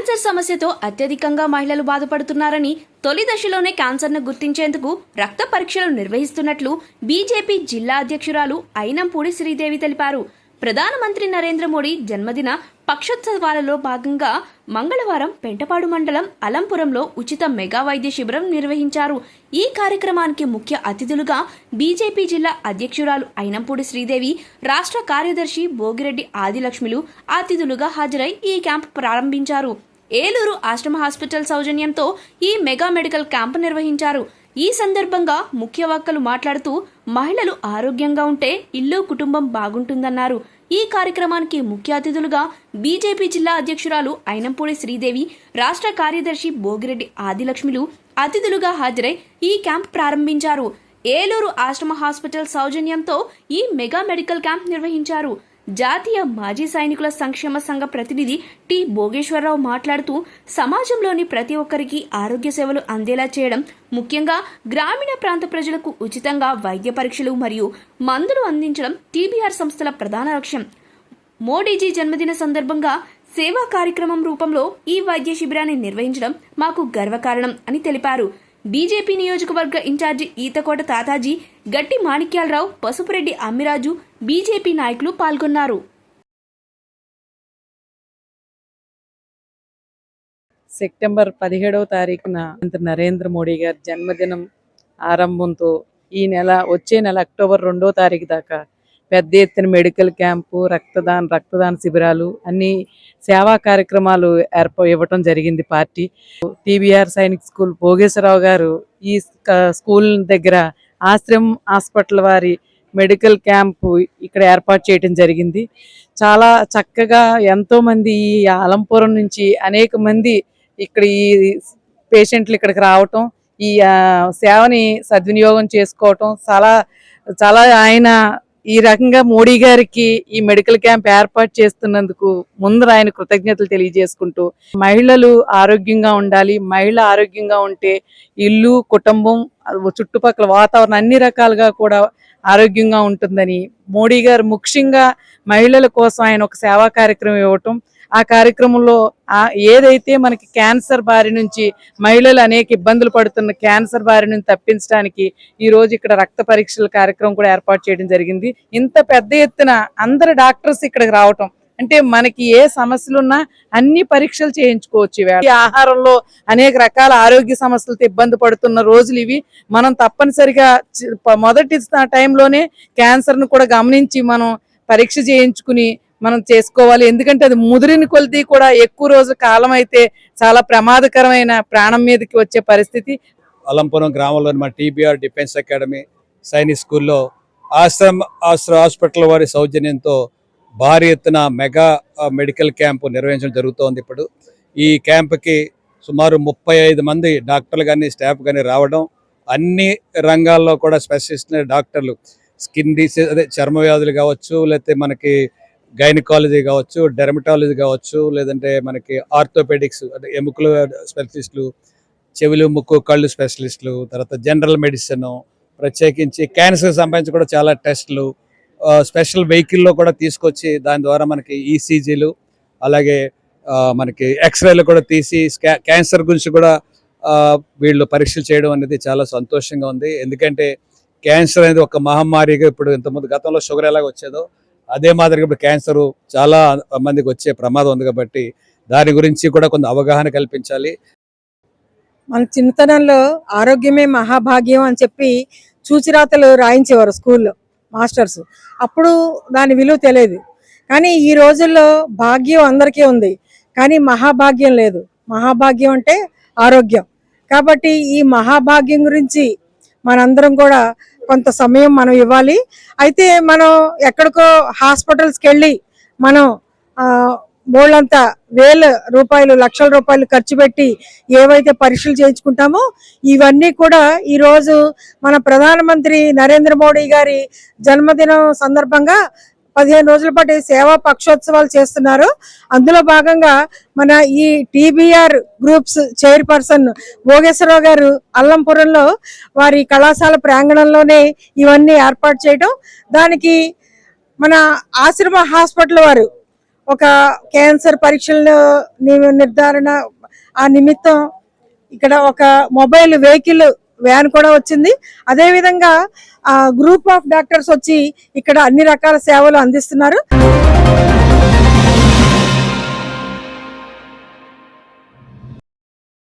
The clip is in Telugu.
క్యాన్సర్ సమస్యతో అత్యధికంగా మహిళలు బాధపడుతున్నారని తొలి దశలోనే క్యాన్సర్ను గుర్తించేందుకు రక్త పరీక్షలు నిర్వహిస్తున్నట్లు బీజేపీ జిల్లా అధ్యక్షురాలు అయినంపూడి శ్రీదేవి తెలిపారు. ప్రధానమంత్రి నరేంద్ర మోడీ జన్మదిన పక్షోత్సవాలలో భాగంగా మంగళవారం పెంటపాడు మండలం అలంపురంలో ఉచిత మెగా వైద్య శిబిరం నిర్వహించారు. ఈ కార్యక్రమానికి ముఖ్య అతిథులుగా బీజేపీ జిల్లా అధ్యక్షురాలు అయినంపూడి శ్రీదేవి రాష్ట్ర కార్యదర్శి భోగిరెడ్డి ఆదిలక్ష్మిలు అతిథులుగా హాజరై ఈ క్యాంప్ ప్రారంభించారు. ఏలూరు ఆశ్రమ హాస్పిటల్ సౌజన్యంతో ఈ మెగా మెడికల్ క్యాంప్ నిర్వహించారు. ఈ సందర్భంగా ముఖ్య వక్తలు మాట్లాడుతూ మహిళలు ఆరోగ్యంగా ఉంటే ఇల్లు కుటుంబం బాగుంటుందన్నారు. ఈ కార్యక్రమానికి ముఖ్య అతిథులుగా బీజేపీ జిల్లా అధ్యక్షురాలు అయినంపూడి శ్రీదేవి రాష్ట్ర కార్యదర్శి భోగిరెడ్డి ఆదిలక్ష్మిలు అతిథులుగా హాజరై ఈ క్యాంప్ ప్రారంభించారు. ఏలూరు ఆశ్రమ హాస్పిటల్ సౌజన్యంతో ఈ మెగా మెడికల్ క్యాంప్ నిర్వహించారు. జాతీయ మాజీ సైనికుల సంక్షేమ సంఘ ప్రతినిధి టి భోగేశ్వరరావు మాట్లాడుతూ సమాజంలోని ప్రతి ఒక్కరికి ఆరోగ్య సేవలు అందేలా చేయడం ముఖ్యంగా గ్రామీణ ప్రాంత ప్రజలకు ఉచితంగా వైద్య పరీక్షలు మరియు మందులు అందించడం టీబీఆర్ సంస్థల ప్రధాన లక్ష్యం. మోడీజీ జన్మదిన సందర్భంగా సేవా కార్యక్రమం రూపంలో ఈ వైద్య శిబిరాన్ని నిర్వహించడం మాకు గర్వకారణం అని తెలిపారు. బీజేపీ నియోజకవర్గ ఇన్ఛార్జి ఈతకోట తాతాజీ గట్టి మాణిక్యాలరావు పసుపురెడ్డి అమ్మిరాజు బీజేపీ నాయకులు పాల్గొన్నారు. సెప్టెంబర్ పదిహేడవ తారీఖున మంత్రి నరేంద్ర మోడీ గారి జన్మదినం ఆరంభంతో ఈ నెల వచ్చే నెల అక్టోబర్ రెండో తారీఖు దాకా పెద్ద ఎత్తున మెడికల్ క్యాంపు రక్తదాన రక్తదాన శిబిరాలు అన్ని సేవా కార్యక్రమాలు ఏర్ప ఇవ్వటం జరిగింది party. TBR Sainik school Bhogeswararao గారు ఈ స్క- స్కూల్ దగ్గర ఆశ్రమ్ హాస్పిటల్ వారి మెడికల్ క్యాంపు ఇక్కడ ఏర్పాటు చేయడం జరిగింది. చాలా చక్కగా ఎంతోమంది ఈ అలంపురం నుంచి అనేక మంది ఇక్కడ ఈ పేషెంట్లు ఇక్కడికి రావటం ఈ సేవని సద్వినియోగం చేసుకోవటం చాలా చాలా ఆయన ఈ రకంగా మోడీ గారికి ఈ మెడికల్ క్యాంప్ ఏర్పాటు చేస్తున్నందుకు ముందర ఆయన కృతజ్ఞతలు తెలియజేసుకుంటూ మహిళలు ఆరోగ్యంగా ఉండాలి మహిళ ఆరోగ్యంగా ఉంటే ఇల్లు కుటుంబం చుట్టుపక్కల వాతావరణం అన్ని రకాలుగా కూడా ఆరోగ్యంగా ఉంటుందని మోడీ గారు ముఖ్యంగా మహిళల కోసం ఆయన ఒక సేవా కార్యక్రమం ఇవ్వటం ఆ కార్యక్రమంలో ఆ ఏదైతే మనకి క్యాన్సర్ బారి నుంచి మహిళలు అనేక ఇబ్బందులు పడుతున్న క్యాన్సర్ బారి నుంచి తప్పించడానికి ఈ రోజు ఇక్కడ రక్త పరీక్షల కార్యక్రమం కూడా ఏర్పాటు చేయడం జరిగింది ఇంత పెద్ద ఎత్తున అందరు డాక్టర్స్ ఇక్కడికి రావటం అంటే మనకి ఏ సమస్యలు ఉన్నా అన్ని పరీక్షలు చేయించుకోవచ్చు ఈవేళ. ఈ ఆహారంలో అనేక రకాల ఆరోగ్య సమస్యలతో ఇబ్బంది పడుతున్న రోజులు ఇవి మనం తప్పనిసరిగా మొదటి టైంలోనే క్యాన్సర్ను కూడా గమనించి మనం పరీక్ష చేయించుకుని మనం చేసుకోవాలి. ఎందుకంటే అది ముదిరిన కొలిది కూడా ఎక్కువ రోజు కాలం అయితే చాలా ప్రమాదకరమైన ప్రాణం మీదకి వచ్చే పరిస్థితి. అలంపురం గ్రామంలోని మన టీబీఆర్ డిఫెన్స్ అకాడమీ సైనిక్ స్కూల్లో ఆశ్రమ్ ఆశ్ర హాస్పిటల్ వారి సౌజన్యంతో భారీ ఎత్తున మెగా మెడికల్ క్యాంపు నిర్వహించడం జరుగుతోంది ఇప్పుడు. ఈ క్యాంపుకి సుమారు ముప్పై ఐదు మంది డాక్టర్లు కానీ స్టాఫ్ కానీ రావడం అన్ని రంగాల్లో కూడా స్పెషలిస్ట్ డాక్టర్లు. స్కిన్ డిసీజ్ అదే చర్మ వ్యాధులు కావచ్చు లేకపోతే మనకి గైనకాలజీ కావచ్చు డెర్మటాలజీ కావచ్చు లేదంటే మనకి ఆర్థోపెడిక్స్ అంటే ఎముకల స్పెషలిస్టులు చెవులు ముక్కు కళ్ళు స్పెషలిస్టులు తర్వాత జనరల్ మెడిసిన్ ప్రత్యేకించి క్యాన్సర్ సంబంధించి కూడా చాలా టెస్టులు స్పెషల్ వెహికల్లో కూడా తీసుకొచ్చి దాని ద్వారా మనకి ఈసీజీలు అలాగే మనకి ఎక్స్రేలు కూడా తీసి క్యాన్సర్ గురించి కూడా వీళ్ళు పరీక్షలు చేయడం అనేది చాలా సంతోషంగా ఉంది. ఎందుకంటే క్యాన్సర్ అనేది ఒక మహమ్మారిగా ఇప్పుడు ఇంతకుముందు గతంలో షుగర్ ఎలాగ వచ్చేదో అదే మాదిరిగా ఇప్పుడు క్యాన్సర్ చాలా మందికి వచ్చే ప్రమాదం ఉంది కాబట్టి దాని గురించి కూడా కొంత అవగాహన కల్పించాలి. మన చిన్నతనంలో ఆరోగ్యమే మహాభాగ్యం అని చెప్పి చూచిరాతలు రాయించేవారు స్కూల్లో మాస్టర్స్ అప్పుడు దాని విలువ తెలియదు. కానీ ఈ రోజుల్లో భాగ్యం అందరికీ ఉంది. కానీ మహాభాగ్యం లేదు. మహాభాగ్యం అంటే ఆరోగ్యం. కాబట్టి ఈ మహాభాగ్యం గురించి మనందరం కూడా కొంత సమయం మనం ఇవ్వాలి. అయితే మనం ఎక్కడికో హాస్పిటల్స్కి వెళ్ళి మనం ఆ, బోళ్ళంతా వేల రూపాయలు లక్షల రూపాయలు ఖర్చు పెట్టి ఏవైతే పరీక్షలు చేయించుకుంటామో ఇవన్నీ కూడా ఈ రోజు మన ప్రధానమంత్రి నరేంద్ర మోడీ గారి జన్మదినం సందర్భంగా పదిహేను రోజుల పాటు సేవా పక్షోత్సవాలు చేస్తున్నారు. అందులో భాగంగా మన ఈ టీబీఆర్ గ్రూప్స్ చైర్పర్సన్ భోగేశ్వరరావు గారు అల్లంపురంలో వారి కళాశాల ప్రాంగణంలోనే ఇవన్నీ ఏర్పాటు చేయడం దానికి మన ఆశ్రమ హాస్పిటల్ వారు ఒక క్యాన్సర్ పరీక్షలు నిర్ధారణ ఆ నిమిత్తం ఇక్కడ ఒక మొబైల్ వెహికల్ వ్యాన్ కూడా వచ్చింది. అదే విధంగా ఆ గ్రూప్ ఆఫ్ డాక్టర్స్ వచ్చి ఇక్కడ అన్ని రకాల సేవలు అందిస్తున్నారు.